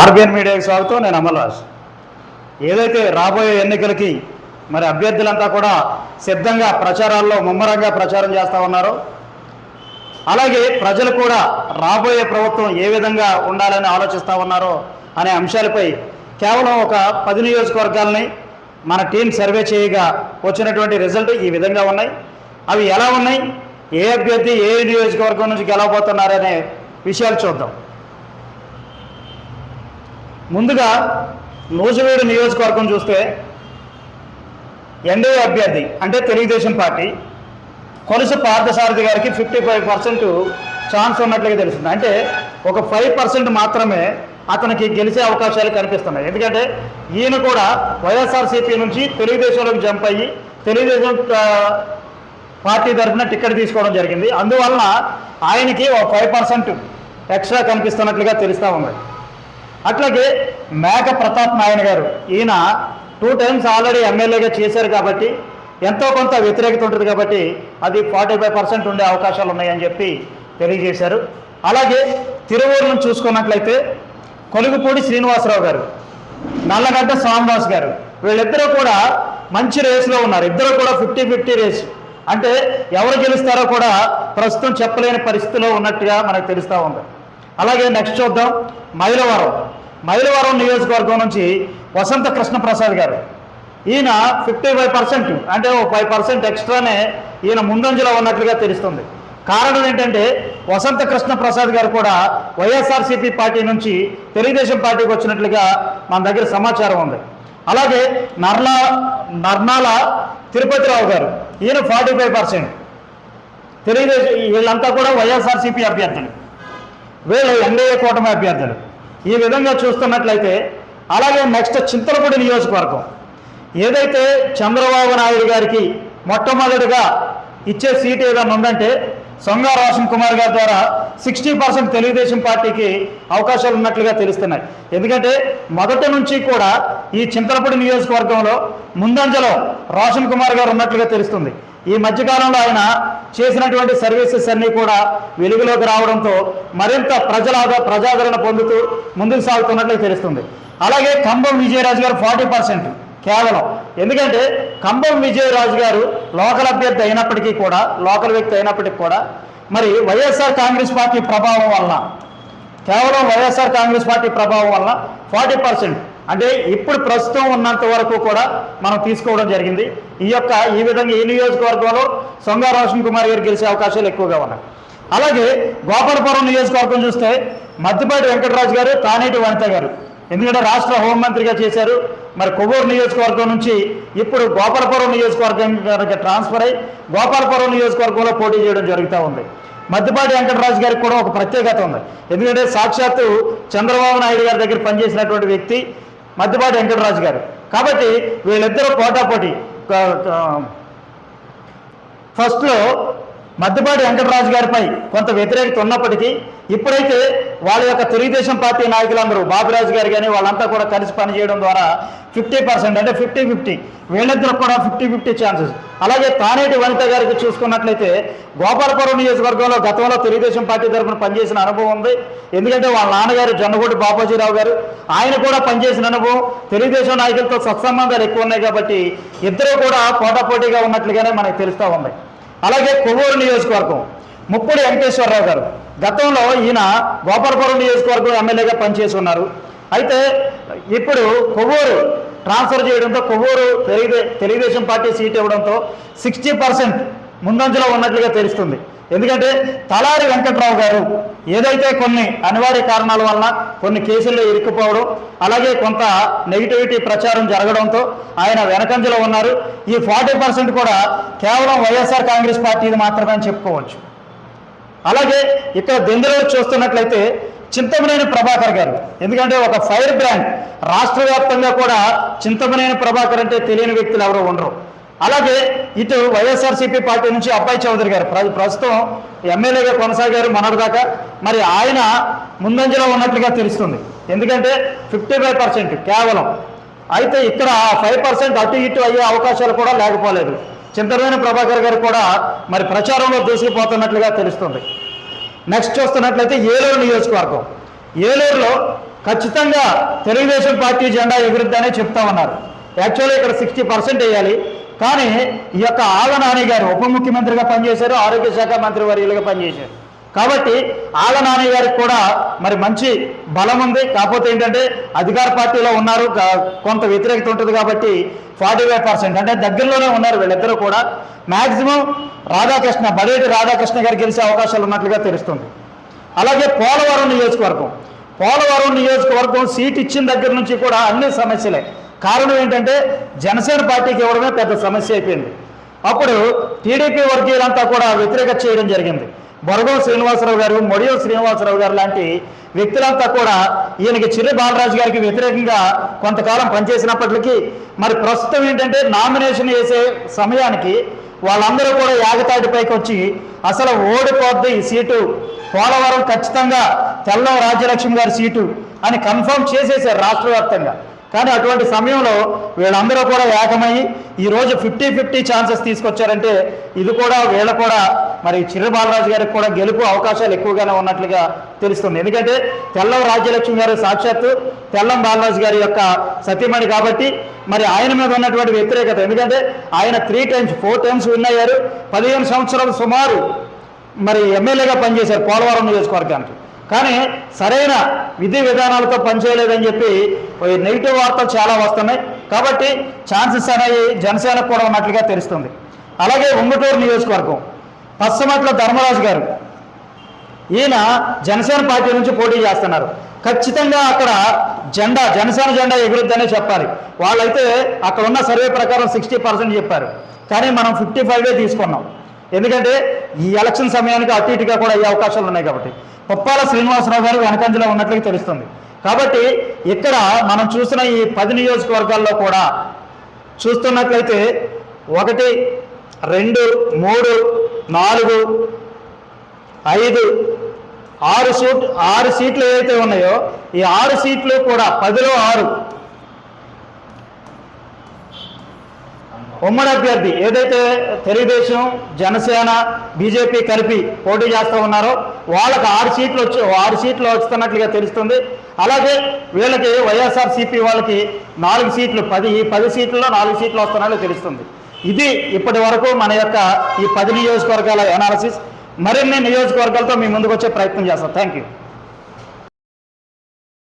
RBN మీడియాకి స్వాగతం నేను అమల్రాజ్ ఏదైతే రాబోయే ఎన్నికలకి మరి అభ్యర్థులంతా కూడా సిద్ధంగా ప్రచారాల్లో ముమ్మరంగా ప్రచారం చేస్తూ ఉన్నారో. అలాగే ప్రజలు కూడా రాబోయే ప్రభుత్వం ఏ విధంగా ఉండాలని ఆలోచిస్తూ ఉన్నారో అనే అంశాలపై కేవలం ఒక పది నియోజకవర్గాలని మన టీం సర్వే చేయగా వచ్చినటువంటి రిజల్ట్ ఈ విధంగా ఉన్నాయి. అవి ఎలా ఉన్నాయి? ఏ అభ్యర్థి ఏ నియోజకవర్గం నుంచి గెలవబోతున్నారనే విషయాలు చూద్దాం. ముందుగా నూజివీడు నియోజకవర్గం చూస్తే ఎన్డీఏ అభ్యర్థి అంటే తెలుగుదేశం పార్టీ కొలుసు పార్థసారథి గారికి ఫిఫ్టీ ఫైవ్ పర్సెంట్ ఛాన్స్ ఉన్నట్లుగా తెలుస్తుంది. అంటే ఒక ఫైవ్ పర్సెంట్ మాత్రమే అతనికి గెలిచే అవకాశాలు కనిపిస్తున్నాయి. ఎందుకంటే ఈయన కూడా వైఎస్ఆర్సీపీ నుంచి తెలుగుదేశంలోకి జంప్ అయ్యి తెలుగుదేశం పార్టీ తరఫున టికెట్ తీసుకోవడం జరిగింది. అందువలన ఆయనకి ఒక ఫైవ్ పర్సెంట్ ఎక్స్ట్రా కనిపిస్తున్నట్లుగా తెలుస్తూ ఉంది. అట్లాగే మేక ప్రతాప్ నాయన గారు ఈయన టూ టైమ్స్ ఆల్రెడీ ఎమ్మెల్యేగా చేశారు కాబట్టి ఎంతో కొంత వ్యతిరేకత ఉంటుంది కాబట్టి అది ఫార్టీ ఫైవ్ పర్సెంట్ ఉండే అవకాశాలు ఉన్నాయని చెప్పి తెలియజేశారు. అలాగే తిరువూరు నుంచి చూసుకున్నట్లయితే కొలుగుపూడి శ్రీనివాసరావు గారు నల్లగడ్డ శ్యామదాస్ గారు వీళ్ళిద్దరూ కూడా మంచి రేసులో ఉన్నారు. ఇద్దరు కూడా ఫిఫ్టీ ఫిఫ్టీ రేస్. అంటే ఎవరు గెలుస్తారో కూడా ప్రస్తుతం చెప్పలేని పరిస్థితిలో ఉన్నట్టుగా మనకు తెలుస్తూ ఉంది. అలాగే నెక్స్ట్ చూద్దాం. మైలవరం. మైలవరం నియోజకవర్గం నుంచి వసంత కృష్ణప్రసాద్ గారు. ఈయన ఫిఫ్టీ ఫైవ్ పర్సెంట్ అంటే ఓ ఫైవ్ పర్సెంట్ ఎక్స్ట్రానే ఈయన ముందంజలో ఉన్నట్లుగా తెలుస్తుంది. కారణం ఏంటంటే వసంత కృష్ణ ప్రసాద్ గారు కూడా వైఎస్ఆర్సీపీ పార్టీ నుంచి తెలుగుదేశం పార్టీకి వచ్చినట్లుగా మన దగ్గర సమాచారం ఉంది. అలాగే నర్లా నర్నాల తిరుపతిరావు గారు ఈయన ఫార్టీ ఫైవ్ పర్సెంట్ తెలుగుదేశం వీళ్ళంతా కూడా వైఎస్ఆర్సీపీ అభ్యర్థులు. వీళ్ళు ఎన్డీఏ కూటమి అభ్యర్థులు. ఈ విధంగా చూస్తున్నట్లయితే అలాగే నెక్స్ట్ చింతలపూడి నియోజకవర్గం. ఏదైతే చంద్రబాబు నాయుడు గారికి మొట్టమొదటిగా ఇచ్చే సీట్ ఏదైనా ఉందంటే సొంగ రోషన్ కుమార్ గారి ద్వారా సిక్స్టీ పర్సెంట్ తెలుగుదేశం పార్టీకి అవకాశాలు ఉన్నట్లుగా తెలుస్తున్నాయి. ఎందుకంటే మొదటి నుంచి కూడా ఈ చింతలపూడి నియోజకవర్గంలో ముందంజలో రోషన్ కుమార్ గారు ఉన్నట్లుగా తెలుస్తుంది. ఈ మధ్యకాలంలో ఆయన చేసినటువంటి సర్వీసెస్ అన్నీ కూడా వెలుగులోకి రావడంతో మరింత ప్రజల ప్రజాదరణ పొందుతూ ముందుకు సాగుతున్నట్లు తెలుస్తుంది. అలాగే కంబం విజయరాజు గారు ఫార్టీ పర్సెంట్ కేవలం. ఎందుకంటే కంబం విజయరాజు గారు లోకల్ అభ్యర్థి అయినప్పటికీ కూడా లోకల్ వ్యక్తి అయినప్పటికీ కూడా మరి వైఎస్ఆర్ కాంగ్రెస్ పార్టీ ప్రభావం వలన కేవలం వైఎస్ఆర్ కాంగ్రెస్ పార్టీ ప్రభావం వల్ల ఫార్టీ పర్సెంట్ అంటే ఇప్పుడు ప్రస్తుతం ఉన్నంత వరకు కూడా మనం తీసుకోవడం జరిగింది. ఈ యొక్క ఈ విధంగా ఈ నియోజకవర్గంలో సొంగ రోషన్ కుమార్ గారు గెలిచే అవకాశాలు ఎక్కువగా ఉన్నాయి. అలాగే గోపాలపురం నియోజకవర్గం చూస్తే మద్దిపాటి వెంకటరాజు గారు తానేటి వనిత గారు. ఎందుకంటే రాష్ట్ర హోంమంత్రిగా చేశారు. మరి కొవ్వూరు నియోజకవర్గం నుంచి ఇప్పుడు గోపాలపురం నియోజకవర్గం ట్రాన్స్ఫర్ అయి గోపాలపురం నియోజకవర్గంలో పోటీ చేయడం జరుగుతూ ఉంది. మద్దిపాటి వెంకటరాజు గారికి కూడా ఒక ప్రత్యేకత ఉంది. ఎందుకంటే సాక్షాత్తు చంద్రబాబు నాయుడు గారి దగ్గర పనిచేసినటువంటి వ్యక్తి మద్దిపాటి వెంకటరాజు గారు. కాబట్టి వీళ్ళిద్దరూ పోటాపోటీ. ఫస్ట్లో మద్దిపాటి వెంకటరాజు గారిపై కొంత వ్యతిరేకత ఉన్నప్పటికీ ఇప్పుడైతే వాళ్ళ యొక్క తెలుగుదేశం పార్టీ నాయకులందరూ బాబురాజు గారు కానీ వాళ్ళంతా కూడా కలిసి పనిచేయడం ద్వారా ఫిఫ్టీ పర్సెంట్ అంటే ఫిఫ్టీ ఫిఫ్టీ వీళ్ళిద్దరు కూడా ఫిఫ్టీ ఫిఫ్టీ ఛాన్సెస్. అలాగే తానేటి వనిత గారికి చూసుకున్నట్లయితే గోపాలపురం నియోజకవర్గంలో గతంలో తెలుగుదేశం పార్టీ తరఫున పనిచేసిన అనుభవం ఉంది. ఎందుకంటే వాళ్ళ నాన్నగారు జొన్నగూడి బాబాజీరావు గారు ఆయన కూడా పనిచేసిన అనుభవం తెలుగుదేశం నాయకులతో సత్సంబంధాలు ఎక్కువ ఉన్నాయి కాబట్టి ఇద్దరు కూడా పోటాపోటీగా ఉన్నట్లుగానే మనకు తెలుస్తూ ఉంది. అలాగే కొవ్వూరు నియోజకవర్గం. ముప్పుడు వెంకటేశ్వరరావు గారు. గతంలో ఈయన గోపాలపురం నియోజకవర్గం ఎమ్మెల్యేగా పనిచేసి ఉన్నారు అయితే ఇప్పుడు కొవ్వూరు ట్రాన్స్ఫర్ చేయడంతో కొవ్వూరు తెలుగుదే తెలుగుదేశం పార్టీ సీట్ ఇవ్వడంతో సిక్స్టీ పర్సెంట్ ముందంజలో ఉన్నట్లుగా తెలుస్తుంది. ఎందుకంటే తలారి వెంకట్రావు గారు ఏదైతే కొన్ని అనివార్య కారణాల వలన కొన్ని కేసుల్లో ఇరుక్కుపోవడం అలాగే కొంత నెగిటివిటీ ప్రచారం జరగడంతో ఆయన వెనకంజలో ఉన్నారు. ఈ ఫార్టీ పర్సెంట్ కూడా కేవలం వైఎస్ఆర్ కాంగ్రెస్ పార్టీది మాత్రమే అని చెప్పుకోవచ్చు. అలాగే ఇక్కడ దెందులో చూస్తున్నట్లయితే చింతమనేని ప్రభాకర్ గారు. ఎందుకంటే ఒక ఫైర్ బ్రాండ్. రాష్ట్ర వ్యాప్తంగా కూడా చింతమనేని ప్రభాకర్ అంటే తెలియని వ్యక్తులు ఎవరు ఉండరు. అలాగే ఇటు వైఎస్ఆర్సీపీ పార్టీ నుంచి అబ్బాయి చౌదరి గారు. ప్రస్తుతం ఎమ్మెల్యేగా కొనసాగారు మొన్నటిదాకా మరి ఆయన ముందంజలో ఉన్నట్లుగా తెలుస్తుంది. ఎందుకంటే ఫిఫ్టీ ఫైవ్ పర్సెంట్ కేవలం. అయితే ఇక్కడ ఫైవ్ పర్సెంట్ అటు ఇటు అయ్యే అవకాశాలు కూడా లేకపోలేదు. చింతమనేని ప్రభాకర్ గారు కూడా మరి ప్రచారంలో దూసుకుపోతున్నట్లుగా తెలుస్తుంది. నెక్స్ట్ చూస్తున్నట్లయితే ఏలూరు నియోజకవర్గం. ఏలూరులో ఖచ్చితంగా తెలుగుదేశం పార్టీ జెండా ఎగురుద్దనే చెప్తా ఉన్నారు. యాక్చువల్లీ ఇక్కడ సిక్స్టీ పర్సెంట్ వేయాలి. కానీ ఈ యొక్క ఆళ్ళ నాని గారు ఉప ముఖ్యమంత్రిగా పనిచేశారు ఆరోగ్య శాఖ మంత్రి వర్యులుగా పనిచేశారు. కాబట్టి ఆళ్ళ నాని గారికి కూడా మరి మంచి బలం ఉంది. కాకపోతే ఏంటంటే అధికార పార్టీలో ఉన్నారు. కొంత వ్యతిరేకత ఉంటుంది కాబట్టి ఫార్టీ ఫైవ్ పర్సెంట్ అంటే దగ్గరలోనే ఉన్నారు వీళ్ళిద్దరూ కూడా. మ్యాక్సిమం రాధాకృష్ణ బడేటి రాధాకృష్ణ గారు గెలిచే అవకాశాలు ఉన్నట్లుగా తెలుస్తుంది. అలాగే పోలవరం నియోజకవర్గం. పోలవరం నియోజకవర్గం సీట్ ఇచ్చిన దగ్గర నుంచి కూడా అన్ని సమస్యలే. కారణం ఏంటంటే జనసేన పార్టీకి ఇవ్వడమే పెద్ద సమస్య అయిపోయింది. అప్పుడు టీడీపీ వర్గీయులంతా కూడా వ్యతిరేకత చేయడం జరిగింది. బొరగం శ్రీనివాసరావు గారు మొడియో శ్రీనివాసరావు గారు లాంటి వ్యక్తులంతా కూడా ఈయనకి చిర్రి బాలరాజు గారికి వ్యతిరేకంగా కొంతకాలం పనిచేసినప్పటికీ మరి ప్రస్తుతం ఏంటంటే నామినేషన్ వేసే సమయానికి వాళ్ళందరూ కూడా యాగతాటిపైకి వచ్చి అసలు ఓడిపోద్ది ఈ సీటు. పోలవరం ఖచ్చితంగా తెల్లం రాజ్యలక్ష్మి గారి సీటు అని కన్ఫర్మ్ చేసేసారు రాష్ట్ర వ్యాప్తంగా కానీ అటువంటి సమయంలో వీళ్ళందరూ కూడా ఏకమయ్యి ఈ రోజు ఫిఫ్టీ ఫిఫ్టీ ఛాన్సెస్ తీసుకొచ్చారంటే ఇది కూడా వీళ్ళ కూడా మరి చిరు బాలరాజు గారికి కూడా గెలుపు అవకాశాలు ఎక్కువగానే ఉన్నట్లుగా తెలుస్తుంది. ఎందుకంటే తెల్లం రాజ్యలక్ష్మి గారు సాక్షాత్తు తెల్లం బాలరాజు గారి యొక్క సతీమణి కాబట్టి మరి ఆయన మీద ఉన్నటువంటి వ్యతిరేకత. ఎందుకంటే ఆయన three times four times win అయ్యారు. పదిహేను సంవత్సరాలు సుమారు మరి ఎమ్మెల్యేగా పనిచేశారు పోలవరం నియోజకవర్గానికి. కానీ సరైన విధి విధానాలతో పనిచేయలేదని చెప్పి నెగిటివ్ వార్తలు చాలా వస్తున్నాయి. కాబట్టి ఛాన్సెస్ అనేవి జనసేనకు కూడా ఉన్నట్లుగా తెలుస్తుంది. అలాగే ఉంగుటూరు నియోజకవర్గం పశ్చిమట్ల ధర్మరాజు గారు ఈయన జనసేన పార్టీ నుంచి పోటీ చేస్తున్నారు. ఖచ్చితంగా అక్కడ జెండా జనసేన జెండా ఎగురుద్దనే చెప్పాలి. వాళ్ళైతే అక్కడ ఉన్న సర్వే ప్రకారం సిక్స్టీ పర్సెంట్ చెప్పారు. కానీ మనం ఫిఫ్టీ ఫైవే తీసుకున్నాం. ఎందుకంటే ఈ ఎలక్షన్ సమయానికి అటు ఇటుగా కూడా అయ్యే అవకాశాలు ఉన్నాయి కాబట్టి. పొప్పాల శ్రీనివాసరావు గారు వెనకంజలో ఉన్నట్లు తెలుస్తుంది. కాబట్టి ఇక్కడ మనం చూసిన ఈ పది నియోజకవర్గాల్లో కూడా చూస్తున్నట్లయితే ఒకటి రెండు మూడు నాలుగు ఐదు ఆరు సీట్ ఆరు సీట్లు ఏవైతే ఉన్నాయో ఈ ఆరు సీట్లు కూడా పదిలో ఆరు ఉమ్మడి అభ్యర్థి ఏదైతే తెలుగుదేశం జనసేన బీజేపీ కలిపి పోటీ చేస్తూ ఉన్నారో వాళ్ళకి ఆరు సీట్లు వచ్చి ఆరు సీట్లు వస్తున్నట్లుగా తెలుస్తుంది. అలాగే వీళ్ళకి వైఎస్ఆర్సీపీ వాళ్ళకి నాలుగు సీట్లు పది ఈ పది సీట్లలో నాలుగు సీట్లు వస్తున్నట్లు తెలుస్తుంది. ఇది ఇప్పటి వరకు మన యొక్క ఈ పది నియోజకవర్గాల అనాలసిస్ మరిన్ని నియోజకవర్గాలతో మీ ముందుకు వచ్చే ప్రయత్నం చేస్తాం. Thank you